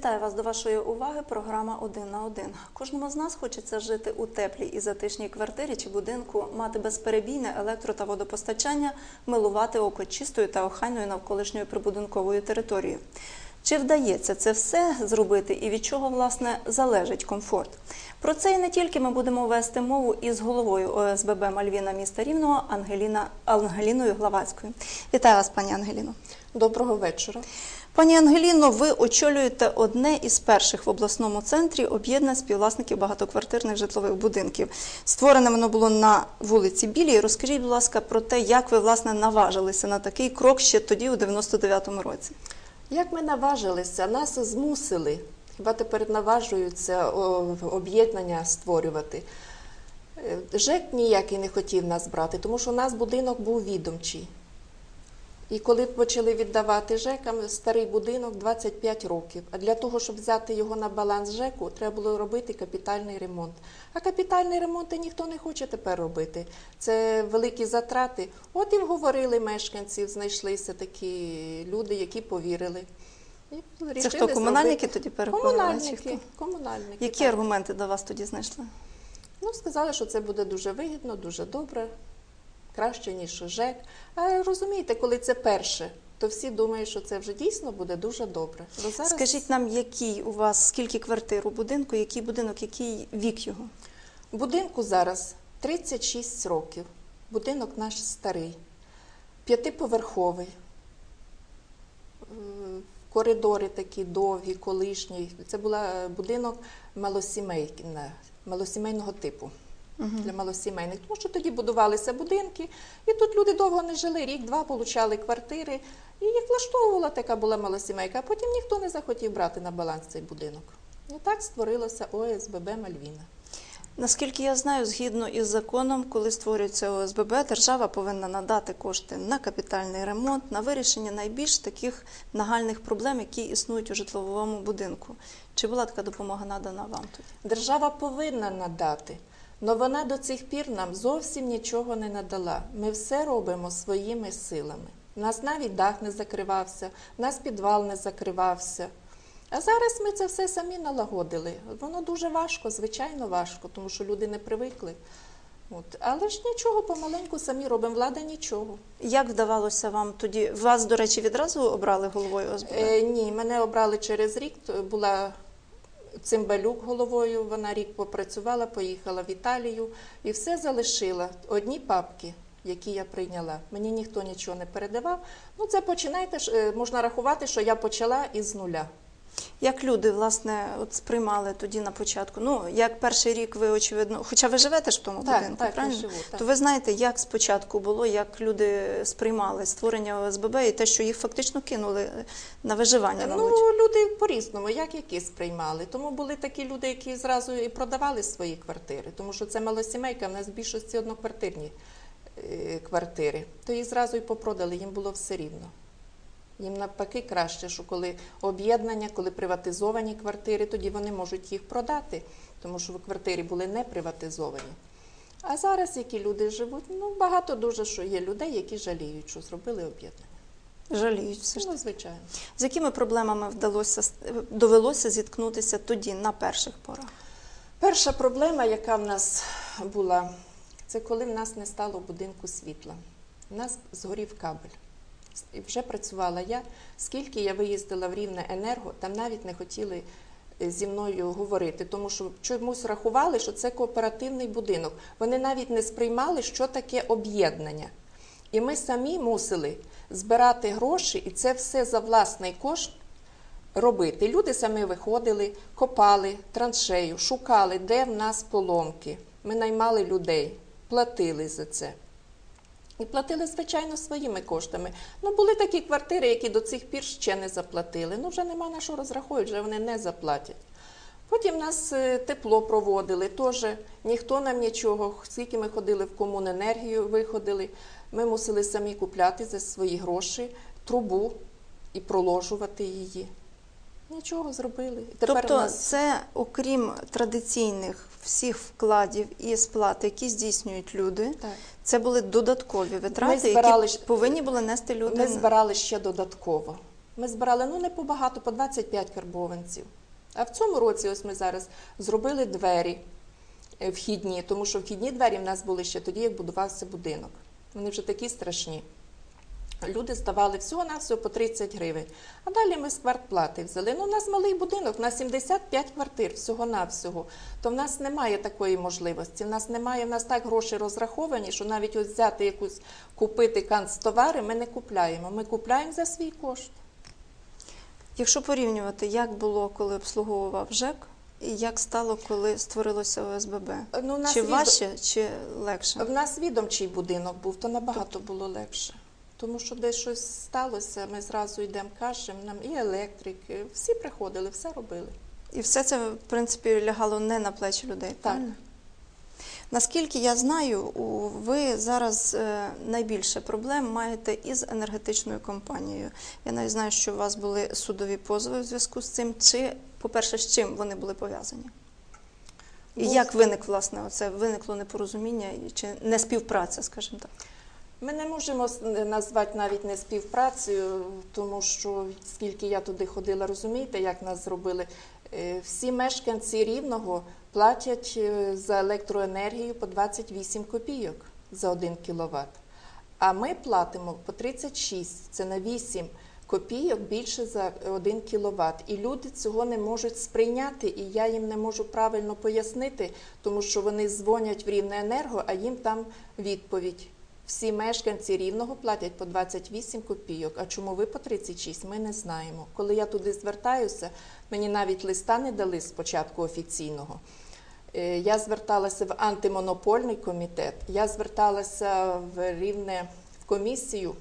Вітаю вас до вашої уваги. Програма «Один на один». Кожному з нас хочеться жити у теплій і затишній квартирі чи будинку, мати безперебійне електро та водопостачання, милувати око чистою та охайною навколишньою прибудинковою територією. Чи вдається це все зробити і від чого власне залежить комфорт? Про це і не тільки ми будемо вести мову із головою ОСББ Мальвіна міста Рівного Ангеліна Ангеліною Главацькою. Вітаю вас, пані Ангеліно. Доброго вечора. Пані Ангеліно, ви очолюєте одне із перших в обласному центрі об'єднань співвласників багатоквартирних житлових будинків. Створене воно було на вулиці Білій. Розкажіть, будь ласка, про те, як ви власне наважилися на такий крок ще тоді, у 99-му році. Як ми наважилися, нас змусили, хіба тепер наважуються об'єднання створювати. Е, ЖЕК ніякий не хотів нас брати, тому що у нас будинок був відомчий. І коли почали віддавати ЖЕКам, старий будинок 25 років. А для того, щоб взяти його на баланс ЖЕКу, треба було робити капітальний ремонт. А капітальний ремонт ніхто не хоче тепер робити. Це великі затрати. От і вговорили мешканців, знайшлися такі люди, які повірили. І Це хто комунальники зробити. тоді переговорили? Комунальники, комунальники. Які так. аргументи до вас тоді знайшли? Ну, сказали, що це буде дуже вигідно, дуже добре, краще, ніж ЖЕК. А розумієте, коли це перше, то всі думають, що це вже дійсно буде дуже добре. Бо зараз Скажіть нам, який у вас скільки квартир у будинку, який будинок, який вік його? будинку зараз 36 років. Будинок наш старий, п'ятиповерховий. Е, Коридори такі довгі, колишні. Це був будинок малосімейна, малосімейного типу. Для малосімейних, тому що тоді будувалися будинки, і тут люди довго не жили, рік-два получали квартири, і їх влаштовувала така була малосімейка, а потім ніхто не захотів брати на баланс цей будинок. І так створилося ОСББ Мальвіна. Наскільки я знаю, згідно із законом, коли створюється ОСББ, держава повинна надати кошти на капітальний ремонт, на вирішення найбільш таких нагальних проблем, які існують у житловому будинку. Чи була така допомога надана вам тоді? Держава повинна надати, але вона до цих пір нам зовсім нічого не надала. Ми все робимо своїми силами. У нас навіть дах не закривався, у нас підвал не закривався. А зараз ми це все самі налагодили. Воно дуже важко, звичайно важко, тому що люди не привикли. От. Але ж нічого, помаленьку самі робимо. Влада нічого. Як вдавалося вам тоді? Вас, до речі, відразу обрали головою ОСББ? Е, ні, мене обрали через рік. Була цимбалюк головою. Вона рік попрацювала, поїхала в Італію і все залишила. Одні папки, які я прийняла. Мені ніхто нічого не передавав. Ну, це починайте е, можна рахувати, що я почала із нуля. Як люди власне от сприймали тоді на початку? Ну як перший рік ви очевидно, хоча ви живете ж в тому Так, будинку, так, я живу, так. То ви знаєте, як спочатку було, як люди сприймали створення ОСББ і те, що їх фактично кинули на виживання, Ну, мабуть. люди по-різному, як які сприймали. Тому були такі люди, які зразу і продавали свої квартири, тому що це малосімейка, в нас в більшості одноквартирні е, квартири. То їх зразу і попродали, їм було все рівно. Їм навпаки краще, що коли об'єднання, коли приватизовані квартири, тоді вони можуть їх продати, тому що в квартирі були не приватизовані. А зараз, які люди живуть, ну багато дуже що є людей, які жаліють, що зробили об'єднання. Жаліють все ж Ну, звичайно. З якими проблемами вдалося довелося зіткнутися тоді на перших порах? Перша проблема, яка в нас була, це коли в нас не стало будинку світла. У нас згорів кабель. І вже працювала я. Скільки я виїздила в Рівне енерго, там навіть не хотіли е, зі мною говорити, тому що чомусь рахували, що це кооперативний будинок. Вони навіть не сприймали, що таке об'єднання. І ми самі мусили збирати гроші, і це все за власний кошт робити. Люди самі виходили, копали траншею, шукали, де в нас поломки. Ми наймали людей, платили за це. І платили, звичайно, своїми коштами. Ну, були такі квартири, які до цих пір ще не заплатили. Ну, вже нема на що розраховувати, вже вони не заплатять. Потім нас е, тепло проводили, теж ніхто нам нічого. Скільки ми ходили в комуненергію, виходили, ми мусили самі купляти за свої гроші трубу і проложувати її. Нічого зробили. І тепер тобто, нас це окрім традиційних всіх вкладів і сплат, які здійснюють люди, так. це були додаткові витрати, збирали які повинні були нести люди. ми збирали ще додатково. Ми збирали ну не побагато, по 25 карбованців. А в цьому році, ось ми зараз зробили двері е, вхідні, тому що вхідні двері в нас були ще тоді, як будувався будинок. Вони вже такі страшні. Люди здавали всього на всього по 30 гривень. А далі ми з квартплати взяли. Ну, у нас малий будинок, на 75 квартир всього-навсього. То в нас немає такої можливості. В нас немає, в нас так гроші розраховані, що навіть ось взяти якусь купити канцтовари ми не купляємо. Ми купляємо за свій кошт. Якщо порівнювати, як було, коли обслуговував ЖЕК, і як стало, коли створилося ОСББ? Ну, у нас Чи від- важче, чи легше? В нас відомчий будинок був, то набагато було легше. Тому що десь щось сталося, ми зразу йдемо, кажемо, нам і електрик, і всі приходили, все робили. І все це, в принципі, лягало не на плечі людей. Так. правильно? Наскільки я знаю, ви зараз е, найбільше проблем маєте із енергетичною компанією. Я навіть знаю, що у вас були судові позови в зв'язку з цим. Чи, по-перше, з чим вони були пов'язані? І Був- як виник, власне, оце виникло непорозуміння чи не співпраця, скажімо так? Ми не можемо назвати навіть не співпрацею, тому що скільки я туди ходила, розумієте, як нас зробили. Е, Всі мешканці рівного платять е, за електроенергію по 28 копійок за 1 кВт. А ми платимо по 36, це на 8 копійок більше за 1 кВт. І люди цього не можуть сприйняти, і я їм не можу правильно пояснити, тому що вони дзвонять в Рівне енерго, а їм там відповідь. Всі мешканці рівного платять по 28 копійок. А чому ви по 36, ми не знаємо. Коли я туди звертаюся, мені навіть листа не дали спочатку офіційного. Е, Я зверталася в антимонопольний комітет, я зверталася в рівне в комісію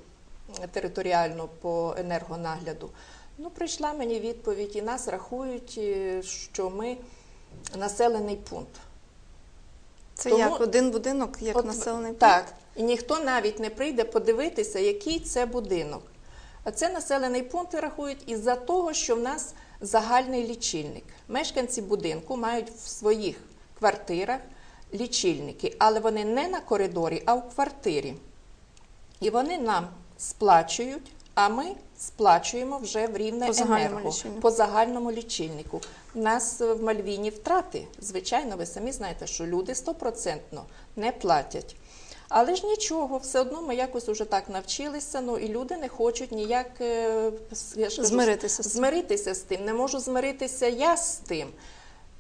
територіальну по енергонагляду. Ну, прийшла мені відповідь, і нас рахують, е, що ми населений пункт. Це Тому- як один будинок, як От, населений пункт? Так, і ніхто навіть не прийде подивитися, який це будинок. А це населений пункт рахують із-за того, що в нас загальний лічильник. Мешканці будинку мають в своїх квартирах лічильники, але вони не на коридорі, а в квартирі. І вони нам сплачують, а ми сплачуємо вже в рівне По енерго лічильнику. по загальному лічильнику. У нас в Мальвіні втрати. Звичайно, ви самі знаєте, що люди стопроцентно не платять. Але ж нічого, все одно ми якось уже так навчилися. Ну і люди не хочуть ніяк е, я ж кажу, Змиритися з змиритися з тим. Не можу змиритися я з тим.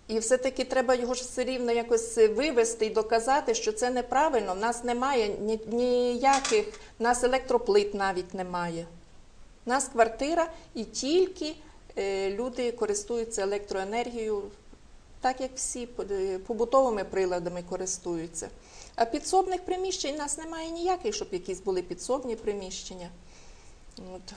І все-таки треба його ж все рівно якось вивести і доказати, що це неправильно. В нас немає ніяких, в нас електроплит навіть немає. У нас квартира і тільки е, люди користуються електроенергією, так як всі е, побутовими приладами користуються. А підсобних приміщень у нас немає ніяких, щоб якісь були підсобні приміщення. От.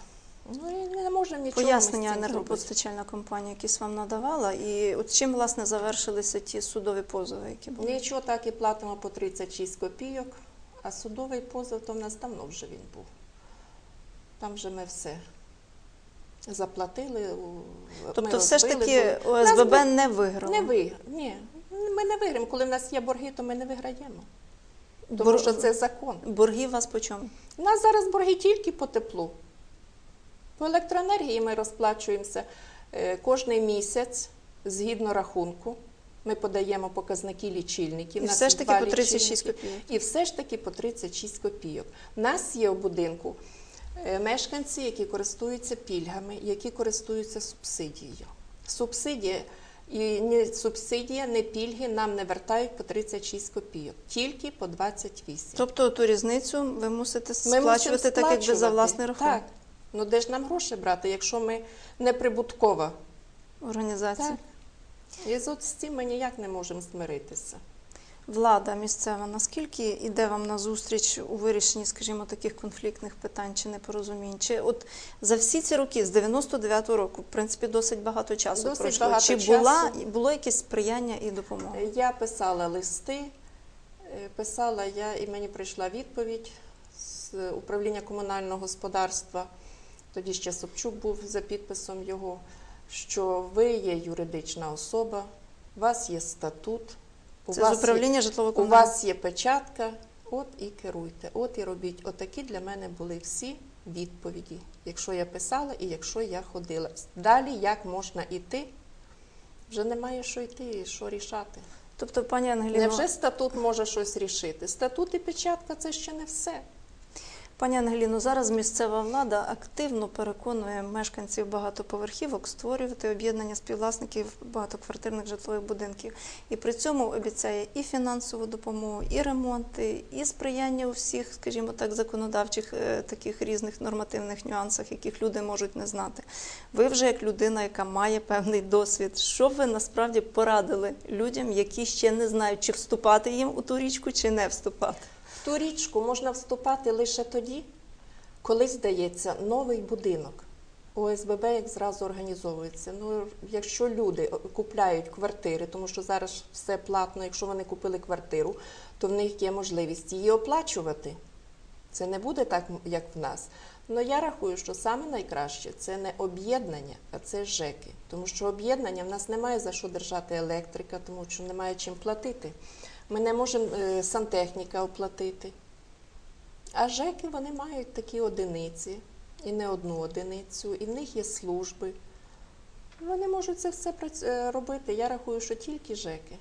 Ну і не можемо нічого. Пояснення енергопостачальна компанія якісь вам надавала, і от чим власне завершилися ті судові позови, які були? Нічого так і платимо по 36 копійок, а судовий позов то в нас давно вже він був. Там вже ми все заплатили. у- ми Тобто, все ж таки бо- Нас ОСББ не виграло. Не ви, ні. Ми не виграємо. Коли в нас є борги, то ми не виграємо. Тому Бор- що це закон. Борги у вас по чому? У нас зараз борги тільки по теплу. По електроенергії ми розплачуємося е, кожний місяць згідно рахунку. Ми подаємо показники лічильників. І все ж таки по 36 копійок. І все ж таки по 36 копійок. У нас є у будинку мешканці, які користуються пільгами, які користуються субсидією. Субсидія і ні субсидія, ні пільги нам не вертають по 36 копійок, тільки по 28. Тобто ту різницю ви мусите Ми сплачувати так, якби за власний рахунок Так. Ну де ж нам гроші брати, якщо ми не прибуткова? організації. Так. І з от з цим ми ніяк не можемо змиритися. Влада місцева, наскільки йде вам на зустріч у вирішенні, скажімо, таких конфліктних питань чи непорозумінь? Чи от за всі ці роки, з 99-го року, в принципі, досить багато часу Досить пройшло. багато чи часу. була було якесь сприяння і допомога? Я писала листи, е, писала я, і мені прийшла відповідь з управління комунального господарства. Тоді ще Собчук був за підписом його, що ви є юридична особа, у вас є статут, у Це з є управління У житлово-комунального. вас є печатка, от і керуйте, от і робіть. Отакі для мене були всі відповіді, якщо я писала і якщо я ходила. Далі як можна йти, вже немає що йти і що рішати. Тобто, пані Ангеліно, Невже статут може щось рішити? Статут і печатка це ще не все. Пані Ангеліно, зараз місцева влада активно переконує мешканців багатоповерхівок створювати об'єднання співвласників багатоквартирних житлових будинків. І при цьому обіцяє і фінансову допомогу, і ремонти, і сприяння у всіх, скажімо так, законодавчих е, таких різних нормативних нюансах, яких люди можуть не знати. Ви вже як людина, яка має певний досвід, що ви насправді порадили людям, які ще не знають, чи вступати їм у ту річку, чи не вступати? В ту річку можна вступати лише тоді, коли здається новий будинок. ОСББ як зразу організовується. Ну, якщо люди купляють квартири, тому що зараз все платно, якщо вони купили квартиру, то в них є можливість її оплачувати. Це не буде так, як в нас. Але я рахую, що саме найкраще це не об'єднання, а це ЖЕКи. Тому що об'єднання в нас немає за що держати електрика, тому що немає чим платити. Ми не можемо е, сантехніка оплатити. А ЖЕКи вони мають такі одиниці, і не одну одиницю, і в них є служби. Вони можуть це все е, робити. Я рахую, що тільки ЖЕКи.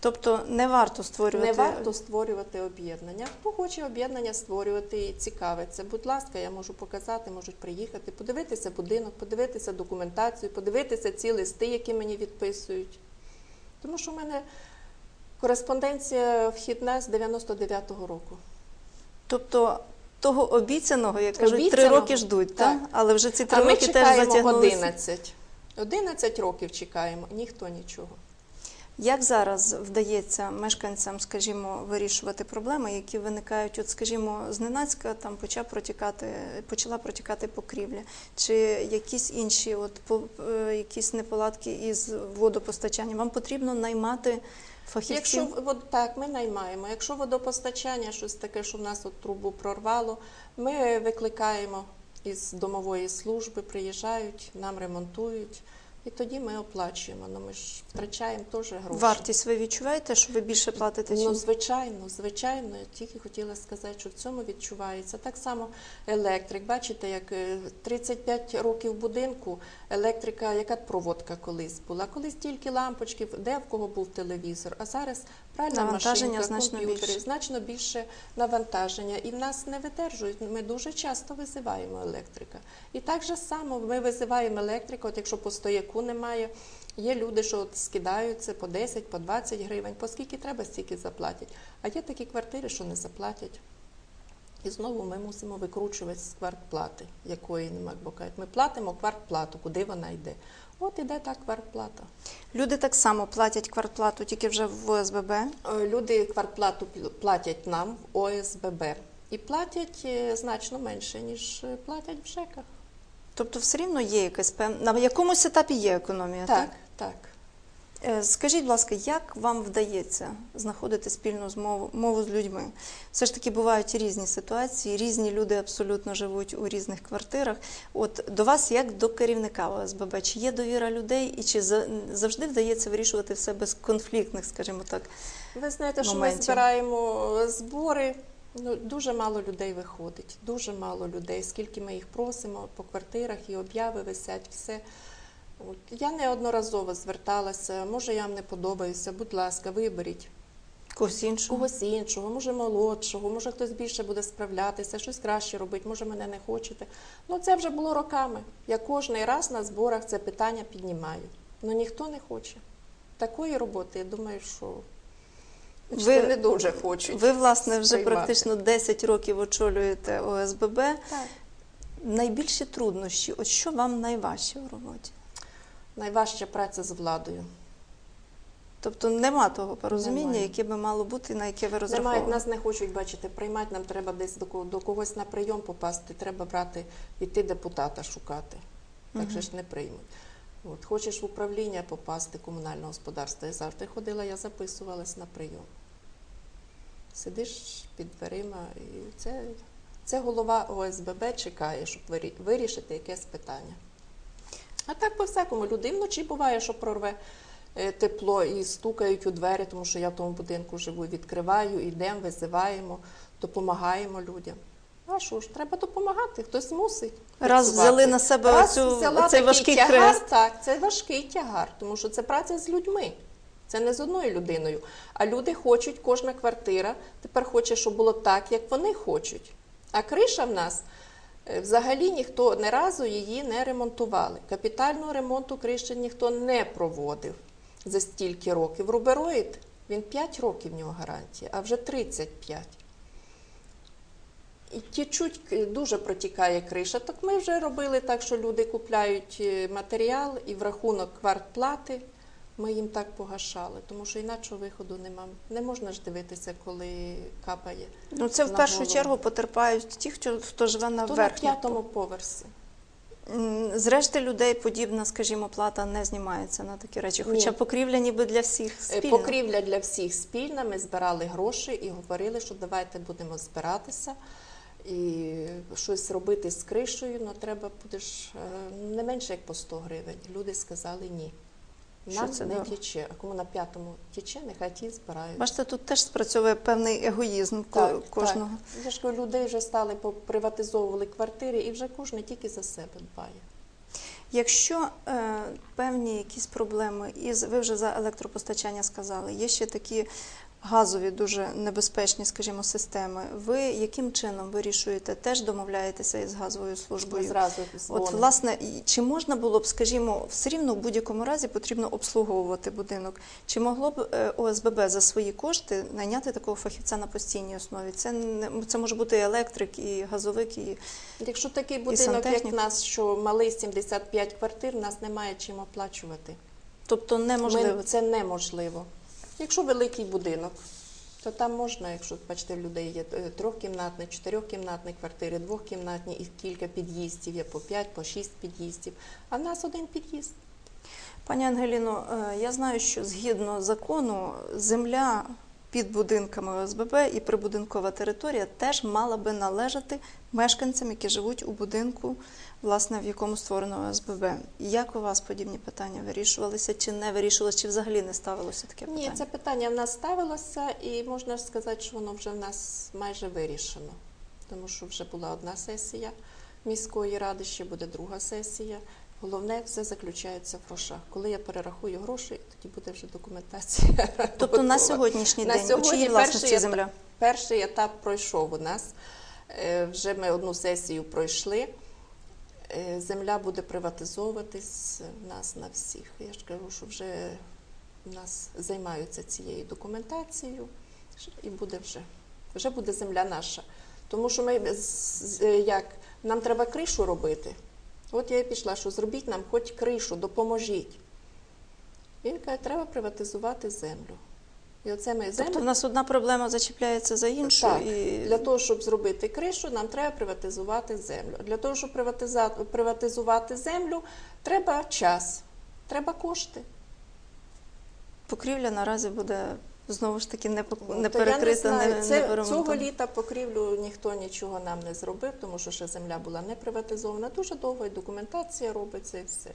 Тобто не варто створювати Не варто створювати об'єднання. Хто хоче об'єднання створювати і цікавиться, будь ласка, я можу показати, можуть приїхати, подивитися будинок, подивитися документацію, подивитися ці листи, які мені відписують. Тому що в мене кореспонденція вхідна з 99-го року. Тобто того обіцяного, як кажуть, три роки ждуть, так. так? але вже ці три а ми роки теж чекаємо затягнулися. 11. 11 років чекаємо, ніхто нічого. Як зараз вдається мешканцям, скажімо, вирішувати проблеми, які виникають, от, скажімо, зненацька там почав протікати, почала протікати покрівля, чи якісь інші, от по е, якісь неполадки із водопостачанням? Вам потрібно наймати фахівців? Якщо вод- так, ми наймаємо. Якщо водопостачання, щось таке, що в нас от трубу прорвало, ми викликаємо із домової служби, приїжджають, нам ремонтують, і тоді ми оплачуємо. Ну ми ж втрачаємо теж гроші. Вартість ви відчуваєте, що ви більше платите? Ну, звичайно, звичайно, я тільки хотіла сказати, що в цьому відчувається. Так само електрик. Бачите, як е, 35 років будинку, електрика, яка проводка колись була. Колись тільки лампочки, де в кого був телевізор, а зараз пральна машинка, значно комп'ютери, більше. значно більше навантаження. І в нас не видержують. Ми дуже часто визиваємо електрика. І так же само ми визиваємо електрика, от якщо по стояку немає. Є люди, що от скидаються по 10, по 20 гривень, по скільки треба, стільки заплатять. А є такі квартири, що не заплатять. І знову ми мусимо викручувати з квартплати, якої немає. Бо кажуть, ми платимо квартплату, куди вона йде. От іде та квартплата. Люди так само платять квартплату, тільки вже в ОСББ. Е, Люди квартплату платять нам в ОСББ. І платять е, значно менше, ніж е, платять в ЖЕКах. Тобто все рівно є якась певна на якомусь етапі є економія, так? Так, так. Е, Скажіть, будь ласка, як вам вдається знаходити спільну змову мову з людьми? Все ж таки бувають різні ситуації, різні люди абсолютно живуть у різних квартирах. От до вас, як до керівника ОСББ, чи є довіра людей, і чи за- завжди вдається вирішувати все без конфліктних, скажімо так? Ви знаєте, що ми збираємо збори. Ну, дуже мало людей виходить, дуже мало людей. Скільки ми їх просимо по квартирах і обяви висять, все. От. Я неодноразово зверталася, може я вам не подобаюся, будь ласка, виберіть Когось іншого? когось іншого, може молодшого, може хтось більше буде справлятися, щось краще робити, може мене не хочете. Ну це вже було роками. Я кожний раз на зборах це питання піднімаю. Ну ніхто не хоче. Такої роботи, я думаю, що Ви- не дуже хочуть. Ви, власне, вже сприймати. практично 10 років очолюєте ОСББ. Так. Найбільші труднощі, от що вам найважче у роботі? Найважча праця з владою. Тобто нема того порозуміння, Немає. яке би мало бути, на яке ви Немає, нас не хочуть бачити, приймати нам треба десь до, до когось на прийом попасти, треба брати, іти депутата шукати. Так же ж не приймуть. От, хочеш в управління попасти комунального господарства. Я завжди ходила, я записувалась на прийом. Сидиш під дверима, і це, це голова ОСББ чекає, щоб вирішити якесь питання. А так по всякому люди вночі буває, що прорве е, тепло і стукають у двері, тому що я в тому будинку живу, відкриваю, йдемо, визиваємо, допомагаємо людям. А що ж, треба допомагати, хтось мусить. Раз працювати. взяли на себе Раз оцю- взяла такий важкий тягар, хрест. Так, це важкий тягар, тому що це праця з людьми. Це не з одною людиною. А люди хочуть, кожна квартира тепер хоче, щоб було так, як вони хочуть. А криша в нас е, взагалі ніхто не разу її не ремонтували. Капітального ремонту криші ніхто не проводив за стільки років. Рубероїд, він 5 років в нього гарантія, а вже 35. І тічуть, к- дуже протікає криша. Так ми вже робили так, що люди купляють е, матеріал і в рахунок квартплати ми їм так погашали, тому що інакшого виходу нема. Не можна ж дивитися, коли капає. Ну це в першу голову. чергу потерпають ті, хто, хто живе на То на п'ятому поверсі. Зрешти людей подібна, скажімо, плата не знімається на такі речі. Ні. Хоча покрівля ніби для всіх Е, спільна. Покрівля для всіх спільна. Ми збирали гроші і говорили, що давайте будемо збиратися і щось робити з кришею, але треба буде е, не менше як по 100 гривень. Люди сказали ні. Що це не тече. а кому на п'ятому тече, нехай ті збирають. Бачите, тут теж спрацьовує певний егоїзм так, кожного. Так. Я ж кажу, людей вже стали поприватизовували квартири, і вже кожен тільки за себе дбає. Якщо е, певні якісь проблеми, із ви вже за електропостачання сказали, є ще такі газові, дуже небезпечні, скажімо, системи. Ви яким чином вирішуєте? Теж домовляєтеся із газовою Ми службою? зразу От, власне, чи можна було б, скажімо, все рівно в будь-якому разі потрібно обслуговувати будинок? Чи могло б е, ОСББ за свої кошти найняти такого фахівця на постійній основі? Це не це може бути і електрик, і газовик, і Якщо такий будинок, як в нас, що малий 75 квартир, в нас немає чим оплачувати. тобто неможливо. Ми- це неможливо. Якщо великий будинок, то там можна, якщо бачите, в людей є е, трьохкімнатні, чотирьохкімнатні квартири, двохкімнатні і кілька під'їздів, є по п'ять, по шість під'їздів. А в нас один під'їзд. Пані Ангеліно, е, я знаю, що згідно закону земля під будинками ОСББ і прибудинкова територія теж мала би належати мешканцям, які живуть у будинку, власне, в якому створено ОСББ. Як у вас подібні питання вирішувалися, чи не вирішувалися, чи взагалі не ставилося таке питання? Ні, це питання в нас ставилося, і можна сказати, що воно вже в нас майже вирішено. Тому що вже була одна сесія міської ради, ще буде друга сесія. Головне, все заключається в грошах. Коли я перерахую гроші, тоді буде вже документація. Тобто на сьогоднішній На день у сьогодні чиїй перший власності етап- земля? Перший етап пройшов у нас. Е, Вже ми одну сесію пройшли. Е, Земля буде приватизовуватись в нас на всіх. Я ж кажу, що вже в нас займаються цією документацією, і буде вже. Вже буде земля наша. Тому що ми як нам треба кришу робити. От я і пішла, що зробіть нам хоч кришу, допоможіть. Він каже, треба приватизувати землю. І оце ми землю. Тобто в нас одна проблема зачіпляється за іншу, Так, і для того, щоб зробити кришу, нам треба приватизувати землю. Для того, щоб приватиза- приватизувати землю, треба час, треба кошти. покрівля наразі буде знову ж таки не, пок- Ну, не не перекрита, не, не, Це, поремонтована. цього літа покрівлю ніхто нічого нам не зробив, тому що ще земля була не приватизована. Дуже довго і документація робиться і все.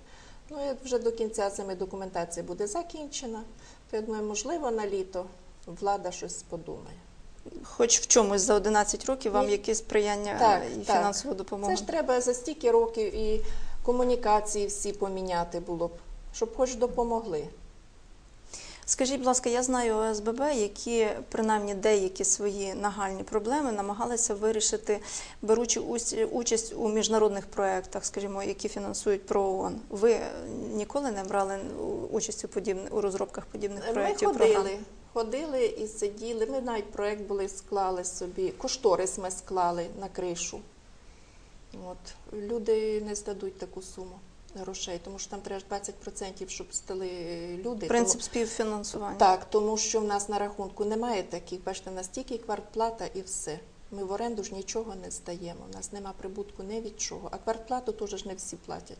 Ну і вже до кінця зими документація буде закінчена. То я думаю, можливо, на літо влада щось подумає. Хоч в чомусь за 11 років вам якесь сприяння Так, і так. фінансова допомога. Це ж треба за стільки років і комунікації всі поміняти було б, щоб хоч допомогли. Скажіть, будь ласка, я знаю ОСББ, які принаймні деякі свої нагальні проблеми намагалися вирішити, беручи участь у міжнародних проєктах, скажімо, які фінансують ПРООН. Ви ніколи не брали участь у подібних у розробках подібних Ми проєктів? програм? ходили, ходили і сиділи. Ми навіть проєкт були склали собі, кошторис ми склали на кришу. От. Люди не здадуть таку суму грошей, тому що там треба ж 20%, щоб стали люди. Принцип Тому- співфінансування. Так, тому що в нас на рахунку немає таких, бачите, в нас тільки квартплата і все. Ми в оренду ж нічого не здаємо. У нас нема прибутку ні від чого. А квартплату теж ж не всі платять.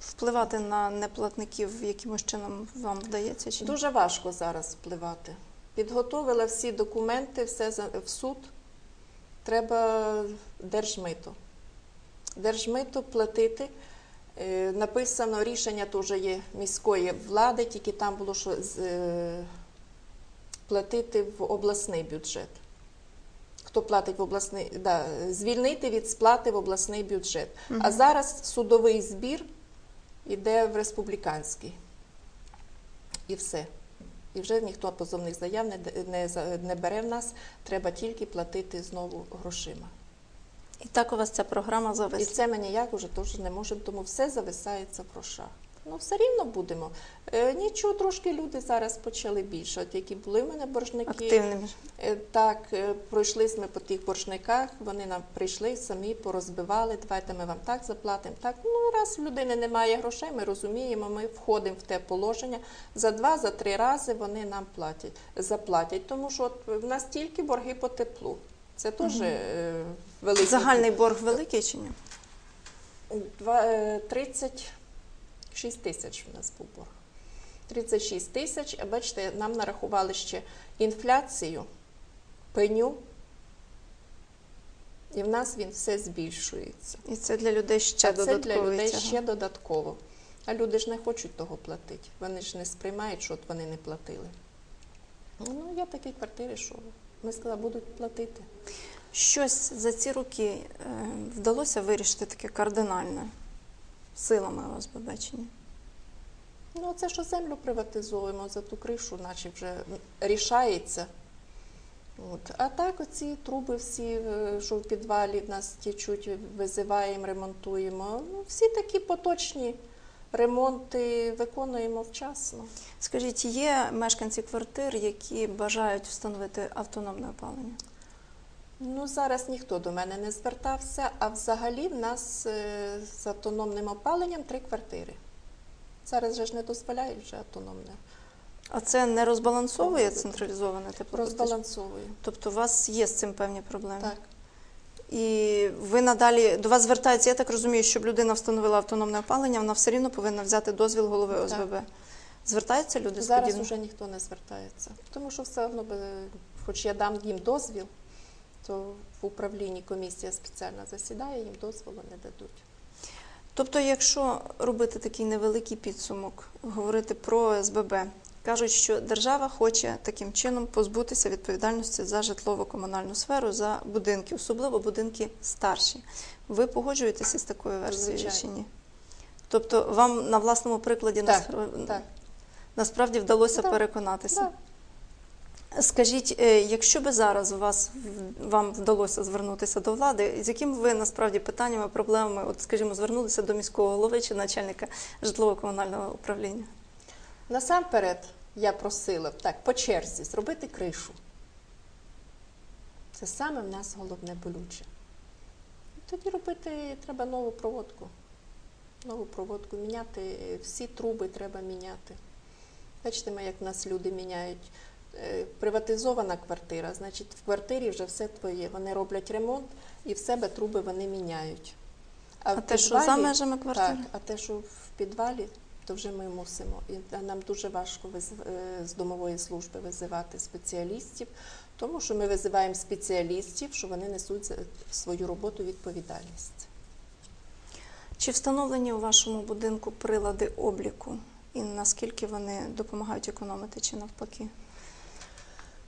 Впливати на неплатників якимось чином вам вдається чи ні? Дуже важко зараз впливати. Підготовила всі документи, все в суд. Треба держмито. Держмито платити. Е, Написано рішення теж є міської влади, тільки там було, що е, платити в обласний бюджет. хто платить в обласний, да, звільнити від сплати в обласний бюджет. А зараз судовий збір йде в республіканський. І все. І вже ніхто позовних заяв не, не, не бере в нас, треба тільки платити знову грошима. І так у вас ця програма І це ми ніяк уже теж не можемо, тому все зависається в грошах. Ну, все рівно будемо. Е, нічого, трошки люди зараз почали більше. От які були в мене боржники. Активними. Е, Так, е, пройшлись ми по тих боржниках, вони нам прийшли самі, порозбивали, давайте ми вам так заплатимо. Так, ну раз в людини немає грошей, ми розуміємо, ми входимо в те положення. За два, за три рази вони нам платять, заплатять. Тому що от в нас тільки борги по теплу. Це теж е, великий Загальний борг великий чи ні? Е, 36 тисяч у нас був борг. 36 тисяч, а бачите, нам нарахували ще інфляцію, пеню, і в нас він все збільшується. І це для людей ще а це для людей тягар. ще додатково. А люди ж не хочуть того платити. Вони ж не сприймають, що от вони не платили. Ну, є такі квартири, що ми сказали, будуть платити. Щось за ці роки е, вдалося вирішити таке кардинальне силами ОСББ? Ну, це що землю приватизуємо за ту кришу, наче вже рішається. От. А так оці труби всі, е, що в підвалі в нас тічуть, визиваємо, ремонтуємо. Ну, всі такі поточні ремонти виконуємо вчасно. Скажіть, є мешканці квартир, які бажають встановити автономне опалення? Ну, зараз ніхто до мене не звертався, а взагалі в нас е, з автономним опаленням три квартири. Зараз же ж не дозволяють вже автономне. А це не розбалансовує централізоване теплопостачання? Розбалансовує. Тобто у вас є з цим певні проблеми? Так. І ви надалі до вас звертаються, я так розумію, щоб людина встановила автономне опалення, вона все рівно повинна взяти дозвіл голови Так. Звертаються люди з Зараз подібним? вже ніхто не звертається, тому що все одно, хоч я дам їм дозвіл, то в управлінні комісія спеціально засідає, їм дозволу не дадуть. Тобто, якщо робити такий невеликий підсумок, говорити про СББ, кажуть, що держава хоче таким чином позбутися відповідальності за житлово-комунальну сферу, за будинки, особливо будинки старші. Ви погоджуєтеся з такою версією Звичайно. чи ні? Тобто, вам на власному прикладі Так, насправ- Так, насправді вдалося Так, переконатися. так. Скажіть, е, якщо би зараз у вас вам вдалося звернутися до влади, з якими ви насправді питаннями, проблемами, от скажімо, звернулися до міського голови чи начальника житлово-комунального управління? Насамперед я просила б так, по черзі зробити кришу. Це саме в нас головне болюче. Тоді робити треба нову проводку. Нову проводку міняти, всі труби треба міняти. Бачите, як в нас люди міняють. Е, Приватизована квартира, значить, в квартирі вже все твоє. Вони роблять ремонт і в себе труби вони міняють. А, в те, що за межами квартири? так, а те, що в підвалі, то вже ми мусимо. І нам дуже важко е, з домової служби визивати спеціалістів, тому що ми визиваємо спеціалістів, що вони несуть за свою роботу відповідальність. Чи встановлені у вашому будинку прилади обліку? І наскільки вони допомагають економити чи навпаки?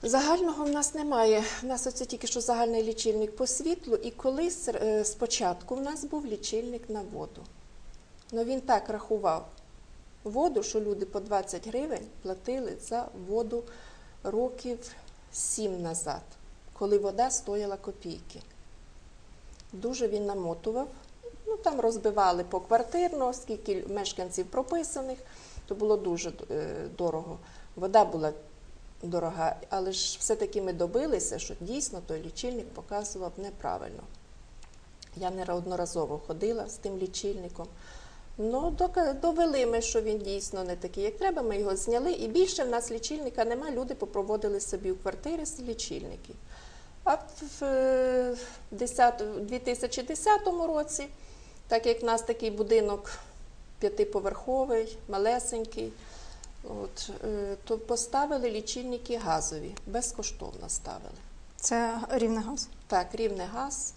Загального в нас немає. У нас оце тільки що загальний лічильник по світлу, і колись е, спочатку в нас був лічильник на воду. Ну він так рахував воду, що люди по 20 гривень платили за воду років 7 назад, коли вода стояла копійки. Дуже він намотував. Ну там розбивали поквартирно, скільки мешканців прописаних, то було дуже е, дорого. Вода була дорога, але ж все-таки ми добилися, що дійсно той лічильник показував неправильно. Я неодноразово ходила з тим лічильником. Ну, довели ми, що він дійсно не такий, як треба. Ми його зняли, і більше в нас лічильника нема. Люди попроводили собі у квартири з лічильники. А в 10 в 2010 році, так як в нас такий будинок п'ятиповерховий, малесенький, От, е, то поставили лічильники газові, безкоштовно ставили. Це рівне газ. Так, рівне газ.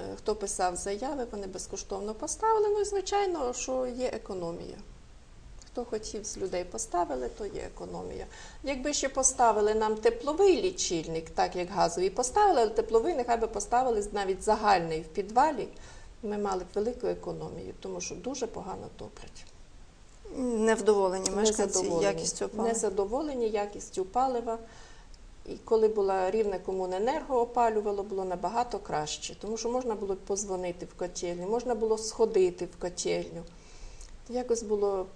Е, Хто писав заяви, вони безкоштовно поставили. Ну і звичайно, що є економія. Хто хотів з людей поставили, то є економія. Якби ще поставили нам тепловий лічильник, так як газовий поставили, але тепловий нехай би поставили навіть загальний в підвалі, ми мали б велику економію, тому що дуже погано топлять. Невдоволені мешканці Незадоволені. якістю опалення. Незадоволені якістю палива. І коли була рівне комуненерго опалювало, було набагато краще, тому що можна було позвонити в котельню, можна було сходити в котельню. Якось було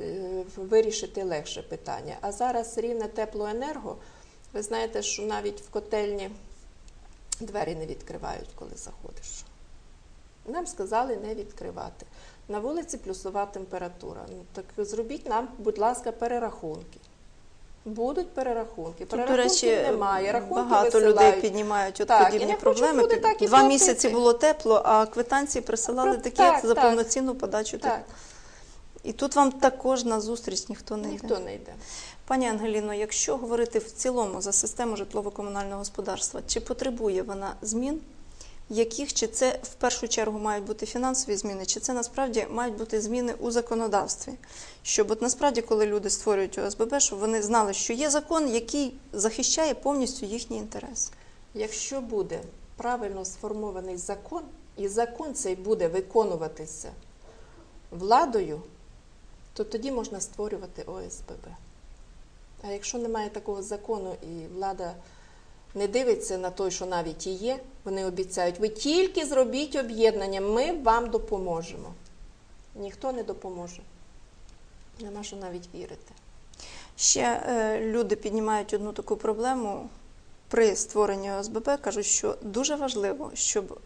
е, вирішити легше питання. А зараз рівне теплоенерго, ви знаєте, що навіть в котельні двері не відкривають, коли заходиш. Нам сказали не відкривати. На вулиці плюсова температура. Ну так зробіть нам, будь ласка, перерахунки. Будуть перерахунки. До Перерахунків речі, немає. Рахунки багато висилають. людей піднімають от Так, подібні проблеми. люди так і Два платити. місяці було тепло, а квитанції присилали Про- такі так, за так. повноцінну подачу. Так. І тут вам також на зустріч ніхто не йде. ніхто не йде. Пані Ангеліно, якщо говорити в цілому за систему житлово-комунального господарства, чи потребує вона змін? Яких чи це в першу чергу мають бути фінансові зміни, чи це насправді мають бути зміни у законодавстві? Щоб от насправді, коли люди створюють ОСББ, щоб вони знали, що є закон, який захищає повністю їхні інтереси. Якщо буде правильно сформований закон, і закон цей буде виконуватися владою, то тоді можна створювати ОСББ. А якщо немає такого закону і влада не дивиться на той, що навіть і є, вони обіцяють, ви тільки зробіть об'єднання, ми вам допоможемо. Ніхто не допоможе. Нема що навіть вірити. Ще е, люди піднімають одну таку проблему при створенні ОСББ, кажуть, що дуже важливо, щоб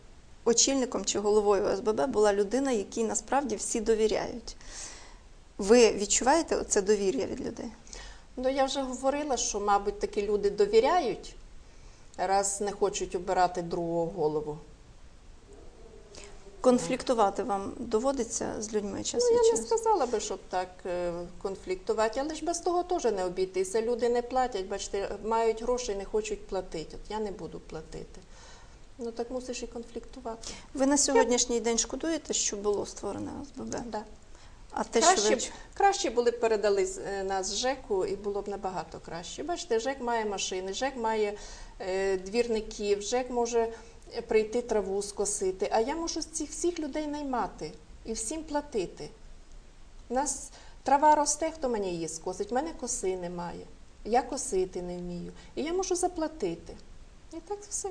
очільником чи головою ОСББ була людина, якій насправді всі довіряють. Ви відчуваєте це довір'я від людей? Ну, я вже говорила, що, мабуть, такі люди довіряють, раз не хочуть обирати другого голову. Конфліктувати вам доводиться з людьми час Ну, від я не часу? сказала би, щоб так е, конфліктувати, але ж без того теж не обійтися. Люди не платять, бачите, мають гроші і не хочуть платити. От я не буду платити. Ну так мусиш і конфліктувати. Ви на сьогоднішній день шкодуєте, що було створене ОСББ? Да. А те, краще, що б, ви краще були б передали з- е, нас ЖЕКу і було б набагато краще. Бачите, ЖЕК має машини, ЖЕК має двірників, ЖЕК може е, прийти траву скосити, а я можу цих всіх людей наймати і всім платити. У нас трава росте, хто мені її скосить, в мене коси немає. Я косити не вмію. І я можу заплатити. І так все.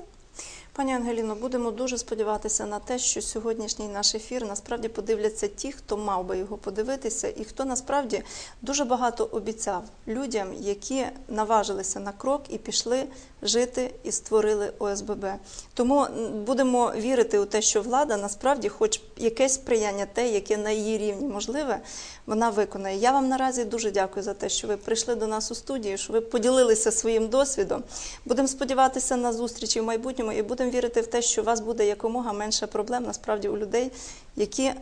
Пані Ангеліно, будемо дуже сподіватися на те, що сьогоднішній наш ефір насправді подивляться ті, хто мав би його подивитися, і хто насправді дуже багато обіцяв людям, які наважилися на крок і пішли жити і створили ОСББ. Тому будемо вірити у те, що влада насправді, хоч якесь сприяння те, яке на її рівні можливе, вона виконає. Я вам наразі дуже дякую за те, що ви прийшли до нас у студію, що ви поділилися своїм досвідом. Будемо сподіватися на зустрічі в майбутньому і будемо вірити в те, що у вас буде якомога менше проблем насправді у людей, які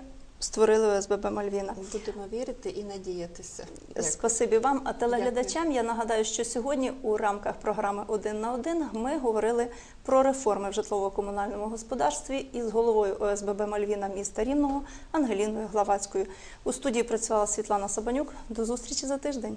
створили ОСББ Мальвіна. Будемо вірити і надіятися. Дякую. Спасибі вам. А телеглядачам я нагадаю, що сьогодні у рамках програми Один на один ми говорили про реформи в житлово-комунальному господарстві із головою ОСББ Мальвіна міста Рівного Ангеліною Главацькою. У студії працювала Світлана Сабанюк. До зустрічі за тиждень.